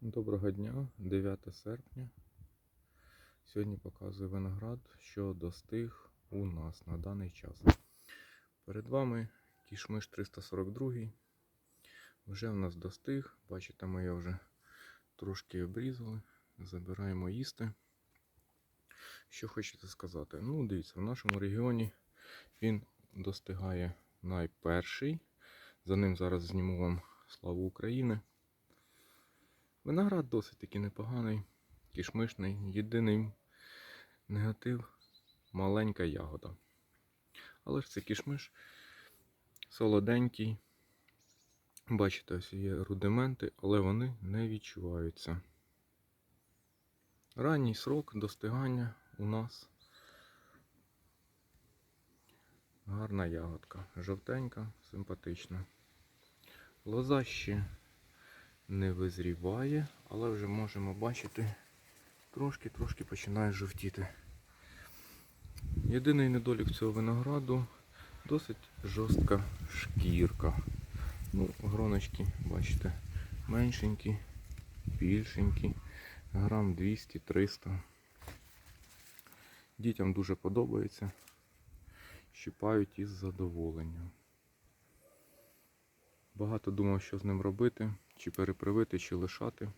Доброго дня, 9 серпня. Сьогодні показую виноград, що достиг у нас на даний час. Перед вами кішмиш 342. Вже в нас достиг. Бачите, ми його вже трошки обрізали. Забираємо їсти. Що хочете сказати? Ну, дивіться, в нашому регіоні він достигає найперший. За ним зараз зніму вам славу України. Виноград досить таки непоганий, кишмишний. Єдиний негатив маленька ягода. Але ж це кишмиш солоденький. Бачите, ось є рудименти, але вони не відчуваються. Ранній срок достигання у нас гарна ягодка. Жовтенька, симпатична. Лоза ще не визріває, але вже можемо бачити, трошки-трошки починає жовтіти. Єдиний недолік цього винограду досить жорстка шкірка. Ну, гроночки, бачите, меншенькі, більшенькі, грам 200-300. Дітям дуже подобається. Щипають із задоволенням. Багато думав, що з ним робити, чи перепривити, чи лишати.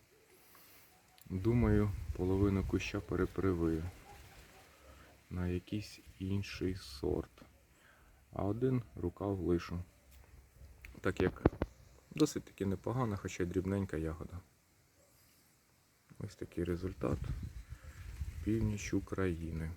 Думаю, половину куща перепривию на якийсь інший сорт. А один рукав лишу. Так як досить таки непогана, хоча й дрібненька ягода. Ось такий результат північ України.